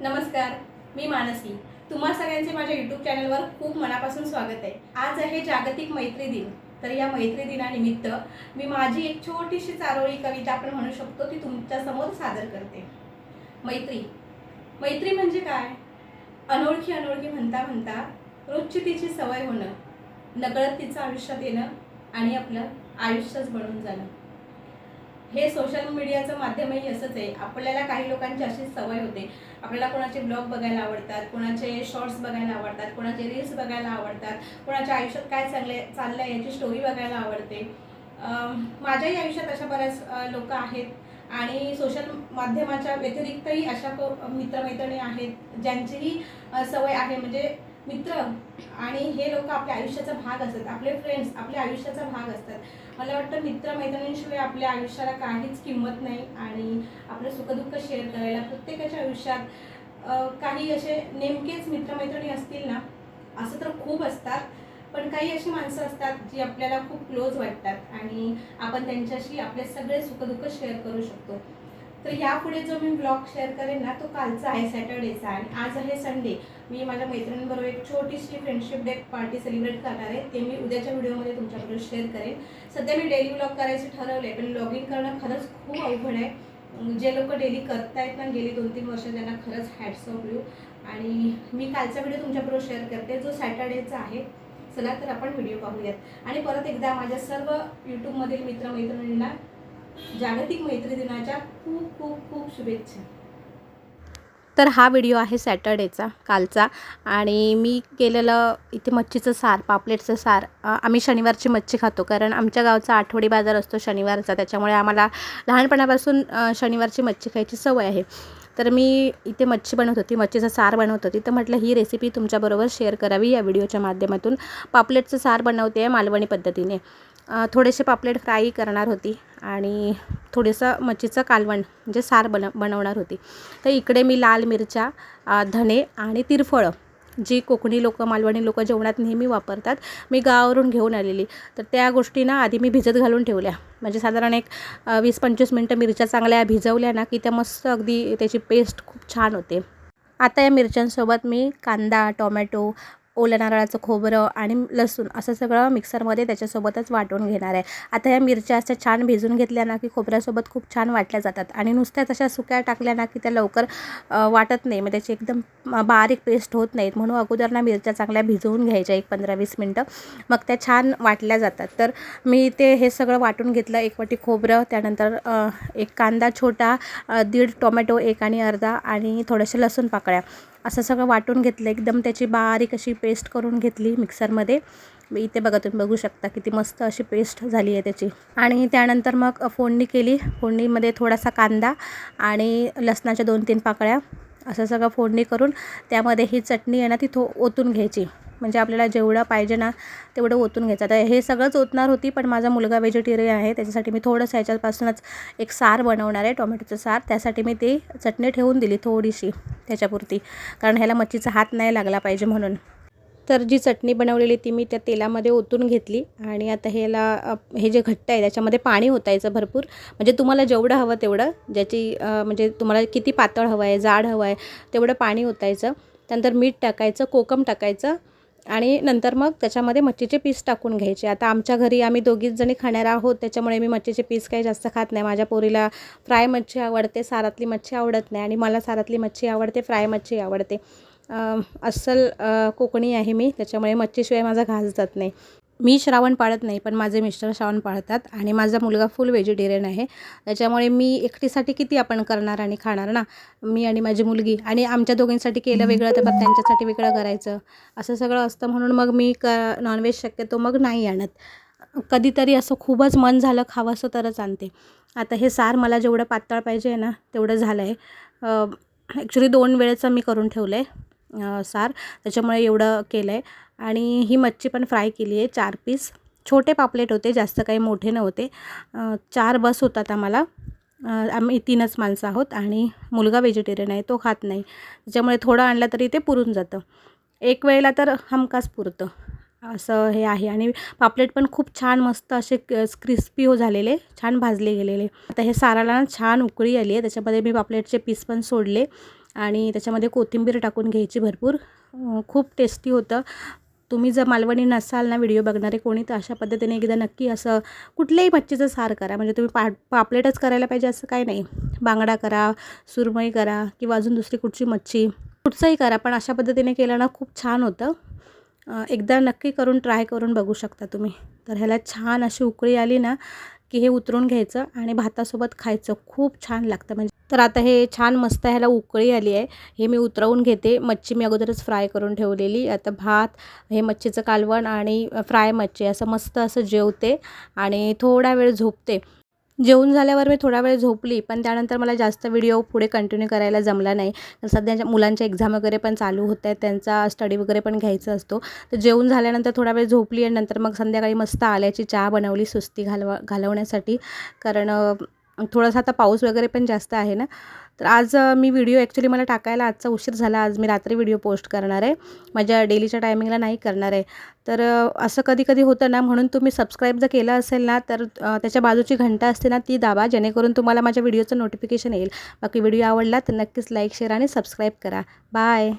नमस्कार मी मानसी. तुम्हा सगळ्यांचे माझ्या यूट्यूब चॅनलवर खूप मनापासून स्वागत आहे. आज आहे जागतिक मैत्री दिन. तर या मैत्री दिनानिमित्त मी माझी एक छोटीशी चारोळी कविता आपण म्हणू शकतो ती तुमच्यासमोर सादर करते. मैत्री. मैत्री म्हणजे काय? अनोळखी अनोळखी म्हणता म्हणता रोजची तिची सवय होणं नकळत तिचं आयुष्यात येणं आणि आपलं आयुष्यच बनून जाणं. हे सोशल मीडियाचं माध्यमही असंच आहे. आपल्याला काही लोकांची अशीच सवय होते. आपल्याला कोणाचे ब्लॉग बघायला आवडतात कोणाचे शॉर्ट्स बघायला आवडतात कोणाचे रील्स बघायला आवडतात कोणाच्या आयुष्यात काय चांगले चाललं आहे याची स्टोरी बघायला आवडते. माझ्याही आयुष्यात अशा बऱ्याच लोक आहेत. आणि सोशल माध्यमाच्या व्यतिरिक्तही अशा को मित्रमैत्रिणी आहेत ज्यांचीही सवय आहे. म्हणजे मित्र आणि हे लोक आपल्या आयुष्याचा भाग असतात. आपले फ्रेंड्स आपल्या आयुष्याचा भाग असतात. मला वाटतं मित्र मैत्रिणींशिवाय आपल्या आयुष्याला काहीच किंमत नाही आणि आपलं सुखदुःख शेअर करायला प्रत्येकाच्या आयुष्यात काही असे नेमकेच मित्रमैत्रिणी असतील ना असं तर खूप असतात. पण काही अशी माणसं असतात जी आपल्याला खूप क्लोज वाटतात आणि आपण त्यांच्याशी आपले सगळे सुखदुःख शेअर करू शकतो. तर यापुढे जो मी ब्लॉग शेअर करेन ना तो कालचा आहे सॅटर्डेचा आणि आज आहे संडे मी माझ्या मैत्रिणींबरोबर एक छोटीशी फ्रेंडशिप डे पार्टी सेलिब्रेट करणार आहे. ते मी उद्याच्या व्हिडिओमध्ये तुमच्याबरोबर शेअर करेन. सध्या मी डेली ब्लॉग करायचे ठरवले पण ब्लॉगिंग करणं खरंच खूप अवघड आहे. जे लोक डेली करतायत ना गेली दोन तीन वर्ष त्यांना खरंच हॅट्स ऑफ यू आणि मी कालचा व्हिडिओ तुमच्याबरोबर शेअर करते जो सॅटर्डेचा आहे. चला तर आपण व्हिडिओ पाहूयात. आणि परत एकदा माझ्या सर्व यूट्यूबमधील मित्रमैत्रिणींना जागतिक मैत्री दिनाच्या खूप खूप खूप शुभेच्छा. तर हा व्हिडिओ आहे सॅटर्डेचा कालचा. आणि मी केलेलं इथे मच्छीचं सार पापलेटचं सार आम्ही शनिवारची मच्छी खातो. कारण आमच्या गावचा आठवडी बाजार असतो शनिवारचा. त्याच्यामुळे आम्हाला लहानपणापासून शनिवारची मच्छी खायची सवय आहे. तर मी इथे मच्छी बनवत होती मच्छीचं सार बनवत होती. तर म्हटलं ही रेसिपी तुमच्याबरोबर शेअर करावी या व्हिडिओच्या माध्यमातून. पापलेटचं सार बनवते आहे मालवणी पद्धतीने. थोडेसे पापलेट फ्राय करणार होती आणि थोडंसं मच्छीचं कालवण म्हणजे सार बन बनवणार होती. तर इकडे मी लाल मिरच्या धणे आणि तिरफळं जी कोकणी लोक मालवणी लोक जेवणात नेहमी वापरतात मी गावावरून घेऊन आलेली. तर त्या गोष्टी ना आधी मी भिजत घालून ठेवल्या. म्हणजे साधारण एक वीस पंचवीस मिनटं मिरच्या चांगल्या भिजवल्या ना की त्या मस्त अगदी त्याची पेस्ट खूप छान होते. आता या मिरच्यांसोबत मी कांदा टोमॅटो ओल्या नारळाचं खोबरं आणि लसूण असं सगळं मिक्सरमध्ये त्याच्यासोबतच वाटून घेणार आहे. आता ह्या मिरच्या अशा छान भिजून घेतल्या ना की खोबऱ्यासोबत खूप छान वाटल्या जातात. आणि नुसत्या तशा सुक्या टाकल्या ना की त्या लवकर वाटत नाही. मग त्याची एकदम बारीक पेस्ट होत नाहीत. म्हणून अगोदर ना मिरच्या चांगल्या भिजवून घ्यायच्या एक पंधरा वीस मिनटं. मग त्या छान वाटल्या जातात. तर मी ते हे सगळं वाटून घेतलं. एक वाटी खोबरं त्यानंतर एक कांदा छोटा दीड टोमॅटो एक आणि अर्धा आणि थोडेसे लसूण पाकळ्या. असं सगळं वाटून घेतलं एकदम त्याची बारीक अशी पेस्ट करून घेतली मिक्सरमध्ये मी इथे बघा तुम्ही बघू शकता किती मस्त अशी पेस्ट झाली आहे त्याची. आणि त्यानंतर मग फोडणी केली. फोडणीमध्ये थोडासा कांदा आणि लसणाच्या दोन तीन पाकळ्या. असं सगळं फोडणी करून त्यामध्ये ही चटणी आहे ना ती थो ओतून घ्यायची. म्हणजे आपल्याला जेवढं पाहिजे ना तेवढं ओतून घ्यायचं. आता हे सगळंच ओतणार होती पण माझा मुलगा व्हेजिटेरियन आहे त्याच्यासाठी मी थोडंसं ह्याच्यापासूनच एक सार बनवणार आहे टोमॅटोचं सार. त्यासाठी मी ती चटणी ठेवून दिली थोडीशी त्याच्यापुरती कारण ह्याला मच्छीचा हात नाही लागला पाहिजे म्हणून. तर जी चटणी बनवलेली ती मी त्या तेलामध्ये ओतून घेतली आणि आता ह्याला हे जे घट्ट आहे त्याच्यामध्ये पाणी ओतायचं भरपूर. म्हणजे तुम्हाला जेवढं हवं तेवढं ज्याची म्हणजे तुम्हाला किती पातळ हवं आहे जाड हवं आहे तेवढं पाणी ओतायचं. त्यानंतर मीठ टाकायचं कोकम टाकायचं आणि नंतर मग त्याच्यामध्ये मच्छीचे पीस टाकून घ्यायचे. आता आमच्या घरी आम्ही दोघीच जणी खाणार आहोत त्याच्यामुळे मी मच्छीचे पीस काही जास्त खात नाही. माझ्या पोरीला फ्राय मच्छी आवडते सारातली मच्छी आवडत नाही आणि मला सारातली मच्छी आवडते फ्राय मच्छी आवडते. अस्सल कोकणी आहे मी त्याच्यामुळे मच्छीशिवाय माझा घास जात नाही. मी श्रावण पाळत नाही पण माझे मिस्टर श्रावण पाळतात आणि माझा मुलगा फुल व्हेजिटेरियन आहे. त्याच्यामुळे मी एकटीसाठी किती आपण करणार आणि खाणार ना? मी आणि माझी मुलगी आणि आमच्या दोघींसाठी केलं वेगळं तर मग त्यांच्यासाठी वेगळं करायचं. असं सगळं असतं म्हणून मग मी क नॉनव्हेज शक्यतो मग नाही आणत. कधीतरी असं खूपच मन झालं खावंसं तरच आणते. आता हे सार मला जेवढं पातळ पाहिजे आहे ना तेवढं झालं आहे ॲक्च्युली दोन वेळेचं मी करून ठेवलं आहे सार. त्याच्यामुळे एवढं केलं आहे आणि ही मच्छी पण फ्राय केली आहे चार पीस. छोटे पापलेट होते जास्त काही मोठे नव्हते. चार बस होतात आम्हाला. आम्ही तीनच माणसं आहोत आणि मुलगा व्हेजिटेरियन आहे तो खात नाही. त्याच्यामुळे थोडं आणलं तरी ते पुरून जातं. एक वेळेला तर हमखास पुरतं. असं हे आहे आणि पापलेट पण खूप छान मस्त असे क्रिस्पी हो झालेले छान भाजले गेलेले. आता हे साराला ना छान उकळी आली आहे त्याच्यामध्ये मी पापलेटचे पीस पण सोडले आणि त्याच्यामध्ये कोथिंबीर टाकून घ्यायची भरपूर. खूप टेस्टी होतं. तुम्ही जर मालवणी नसाल ना व्हिडिओ बघणारे कोणी तर अशा पद्धतीने एकदा नक्की असं कुठल्याही मच्छीचं सार करा. म्हणजे तुम्ही पा पापलेटच करायला पाहिजे असं काही नाही. बांगडा करा सुरमई करा किंवा अजून दुसरी कुठची मच्छी कुठचंही करा. पण अशा पद्धतीने केलं ना खूप छान होतं. एकदा नक्की करून ट्राय करून बघू शकता तुम्ही. तर ह्याला छान अशी उकळी आली ना की हे उतरून घ्यायचं आणि भातासोबत खायचं. खूप छान लागतं. म्हणजे तर आता हे छान मस्त ह्याला उकळी आली आहे. हे मी उतरवून घेते. मच्छी मी अगोदरच फ्राय करून ठेवलेली. आता भात हे मच्छीचं कालवण आणि फ्राय मच्छी असं मस्त असं जेवते आणि थोडा वेळ झोपते. जेवून झाल्यावर मी थोडा वेळ झोपली पण त्यानंतर मला जास्त व्हिडिओ पुढे कंटिन्यू करायला जमला नाही. सध्याच्या मुलांच्या एक्झाम वगैरे पण चालू होत आहेत त्यांचा स्टडी वगैरे पण घ्यायचा असतो. तर जेवून झाल्यानंतर थोडा वेळ झोपली आणि नंतर मग संध्याकाळी मस्त आल्याची चहा बनवली सुस्ती घालवा घालवण्यासाठी. कारण थोडासा आता पाऊस वगैरे पण जास्त आहे ना. तर आज मी व्हिडिओ ॲक्च्युली मला टाकायला आजचा उशीर झाला. आज मी रात्री व्हिडिओ पोस्ट करणार आहे. माझ्या डेलीच्या टायमिंगला नाही करणार आहे. तर असं कधी कधी होतं ना म्हणून तुम्ही सबस्क्राईब जर केलं असेल ना तर त्याच्या बाजूची घंटा असते ना ती दाबा. जेणेकरून तुम्हाला माझ्या व्हिडिओचं नोटिफिकेशन येईल. बाकी व्हिडिओ आवडला तर नक्कीच लाईक शेअर आणि सबस्क्राईब करा. बाय